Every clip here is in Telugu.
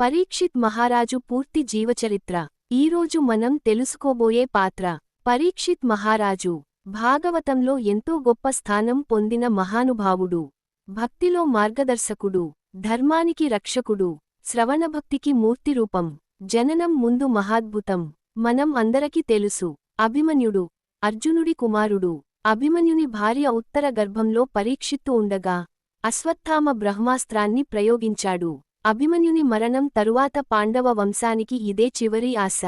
పరీక్షిత్ మహారాజు పూర్తి జీవచరిత్ర. ఈరోజు మనం తెలుసుకోబోయే పాత్ర పరీక్షిత్ మహారాజు. భాగవతంలో ఎంతో గొప్ప స్థానం పొందిన మహానుభావుడు. భక్తిలో మార్గదర్శకుడు ధర్మానికి రక్షకుడు శ్రవణభక్తికి మూర్తిరూపం జననం ముందు మహాద్భుతం. మనం అందరికీ తెలుసు. అభిమన్యుడు అర్జునుడి కుమారుడు. అభిమన్యుని భార్య ఉత్తర గర్భంలో పరీక్షిత్తు ఉండగా అశ్వత్థామ బ్రహ్మాస్త్రాన్ని ప్రయోగించాడు. అభిమన్యుని మరణం తరువాత పాండవ వంశానికి ఇదే చివరి ఆశ.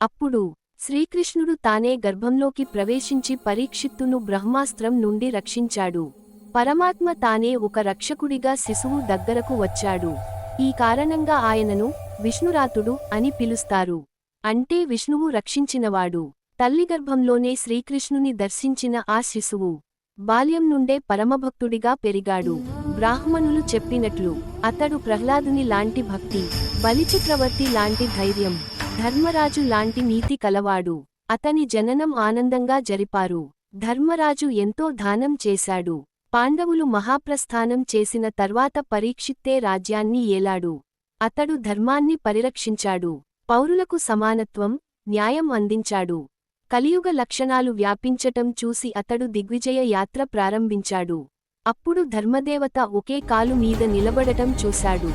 అప్పుడు శ్రీకృష్ణుడు తానే గర్భంలోకి ప్రవేశించి పరీక్షిత్తును బ్రహ్మాస్త్రం నుండి రక్షించాడు. పరమాత్మ తానే ఒక రక్షకుడిగా శిశువు దగ్గరకు వచ్చాడు. ఈ కారణంగా ఆయనను విష్ణురాతుడు అని పిలుస్తారు. అంటే విష్ణువు రక్షించినవాడు. తల్లిగర్భంలోనే శ్రీకృష్ణుని దర్శించిన ఆ శిశువు. బాల్యం నుండే పరమభక్తుడిగా పెరిగాడు. బ్రాహ్మణులు చెప్పినట్లు అతడు ప్రహ్లాదుని లాంటి భక్తి బలిచక్రవర్తి లాంటి ధైర్యం ధర్మరాజు లాంటి నీతి కలవాడు. అతని జననం ఆనందంగా జరిపారు. ధర్మరాజు ఎంతో దానం చేశాడు. పాండవులు మహాప్రస్థానం చేసిన తర్వాత పరీక్షిత్తే రాజ్యాన్ని ఏలాడు. అతడు ధర్మాన్ని పరిరక్షించాడు. పౌరులకు సమానత్వం న్యాయం అందించాడు. కలియుగ లక్షణాలు వ్యాపించటం చూసి అతడు దిగ్విజయ యాత్ర ప్రారంభించాడు. అప్పుడు ధర్మదేవత ఒకే కాలు మీద నిలబడటం చూశాడు.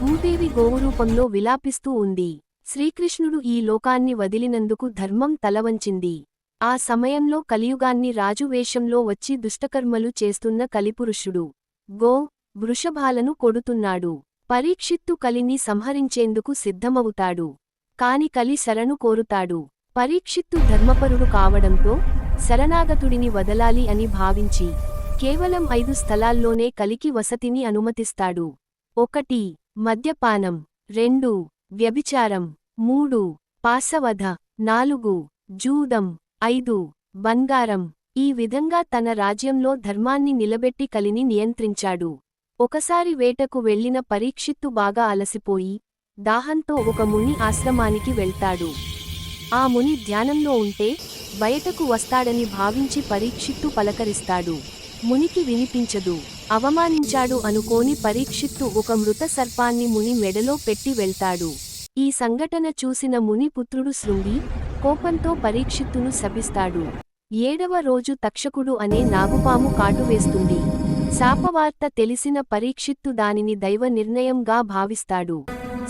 భూదేవి గోవురూపంలో విలాపిస్తూ ఉంది. శ్రీకృష్ణుడు ఈ లోకాన్ని వదిలినందుకు ధర్మం తలవంచింది. ఆ సమయంలో కలియుగాన్ని రాజువేషంలో వచ్చి దుష్టకర్మలు చేస్తున్న కలిపురుషుడు. గో వృషభాలను కొడుతున్నాడు. పరీక్షిత్తు కలిని సంహరించేందుకు సిద్ధమవుతాడు. కాని కలి శరణు కోరుతాడు. పరీక్షిత్తు ధర్మపరుడు కావడంతో శరణాగతుడిని వదలాలి అని భావించి కేవలం ఐదు స్థలాల్లోనే కలికి వసతిని అనుమతిస్తాడు. ఒకటి మద్యపానం. రెండు వ్యభిచారం. మూడు పాసవధ నాలుగు జూదం. ఐదు బంగారం. ఈ విధంగా తన రాజ్యంలో ధర్మాన్ని నిలబెట్టి కలిని నియంత్రించాడు. ఒకసారి వేటకు వెళ్ళిన పరీక్షిత్తు బాగా అలసిపోయి దాహంతో ఒక ముని ఆశ్రమానికి వెళ్తాడు. ఆ ముని ధ్యానంలో ఉంటే బయటకు వస్తాడని భావించి పరీక్షిత్తు పలకరిస్తాడు. మునికి వినిపించదు. అవమానించాడు అనుకోని పరీక్షిత్తు ఒక మృత సర్పాన్ని ముని మెడలో పెట్టి వెళ్తాడు. ఈ సంఘటన చూసిన ముని పుత్రుడు శృంగి కోపంతో పరీక్షిత్తును శపిస్తాడు. ఏడవ రోజు తక్షకుడు అనే నాగుపాము కాటువేస్తుంది శాపవార్త తెలిసిన పరీక్షిత్తు దానిని దైవ నిర్ణయంగా భావిస్తాడు.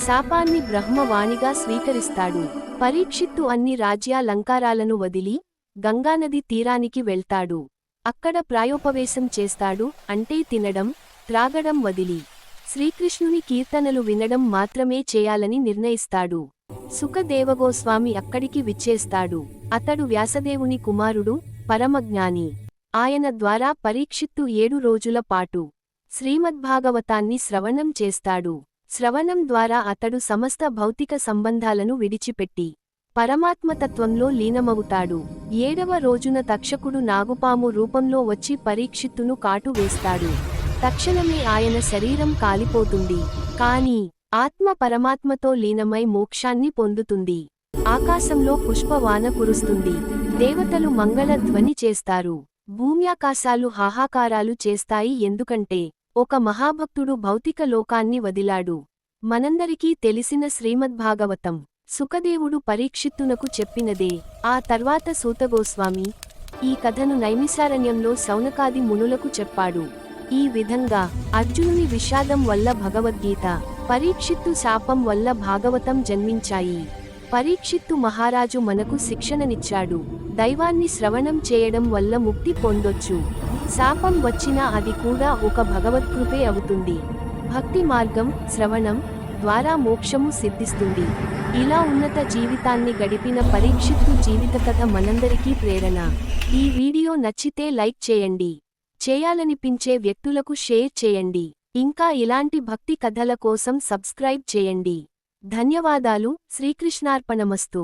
శాపాన్ని బ్రహ్మవాణిగా స్వీకరిస్తాడు. పరీక్షిత్తు అన్ని రాజ్యాలంకారాలను వదిలి గంగానది తీరానికి వెళ్తాడు. అక్కడ ప్రాయోపవేశం చేస్తాడు. అంటే తినడం త్రాగడం వదిలి శ్రీకృష్ణుని కీర్తనలు వినడం మాత్రమే చేయాలని నిర్ణయిస్తాడు. సుఖదేవగోస్వామి అక్కడికి విచ్చేస్తాడు. అతడు వ్యాసదేవుని కుమారుడు పరమజ్ఞాని. ఆయన ద్వారా పరీక్షిత్తు ఏడు రోజుల పాటు శ్రీమద్భాగవతాన్ని శ్రవణం చేస్తాడు. శ్రవణం ద్వారా అతడు సమస్త భౌతిక సంబంధాలను విడిచిపెట్టి పరమాత్మతత్వంలో లీనమవుతాడు. ఏడవ రోజున తక్షకుడు నాగుపాము రూపంలో వచ్చి పరీక్షిత్తును కాటు వేస్తాడు. తక్షణమే ఆయన శరీరం కాలిపోతుంది. కాని ఆత్మ పరమాత్మతో లీనమై మోక్షాన్ని పొందుతుంది. ఆకాశంలో పుష్పవాన కురుస్తుంది. దేవతలు మంగళ ధ్వని చేస్తారు. భూమ్యాకాశాలు హాహాకారాలు చేస్తాయి. ఎందుకంటే ఒక మహాభక్తుడు భౌతిక లోకాన్ని వదిలాడు. మనందరికీ తెలిసిన శ్రీమద్భాగవతం. సుఖదేవుడు పరీక్షిత్తునకు చెప్పినదే. ఆ తర్వాత సూతగోస్వామి ఈ కథను నైమిసారణ్యంలో సౌనకాది మునులకు చెప్పాడు. ఈ విధంగా అర్జునుని విషాదం వల్ల భగవద్గీత పరీక్షిత్తు శాపం వల్ల భాగవతం జన్మించాయి. పరీక్షిత్తు మహారాజు మనకు శిక్షణనిచ్చాడు. దైవాన్ని శ్రవణం చేయడం వల్ల ముక్తి పొందొచ్చు. శాపం వచ్చినా అది కూడా ఒక భగవత్కృపే అవుతుంది. భక్తి మార్గం శ్రవణం ద్వారా మోక్షము సిద్ధిస్తుంది. ఇలా ఉన్నత జీవితాన్ని గడిపిన పరీక్షిత్తు జీవిత కథ మనందరికీ ప్రేరణ. ఈ వీడియో నచ్చితే లైక్ చేయండి. చేయాలనిపించే వ్యక్తులకు షేర్ చేయండి. ఇంకా ఇలాంటి భక్తి కథల కోసం సబ్స్క్రైబ్ చేయండి. ధన్యవాదాలు. శ్రీకృష్ణార్పణమస్తు.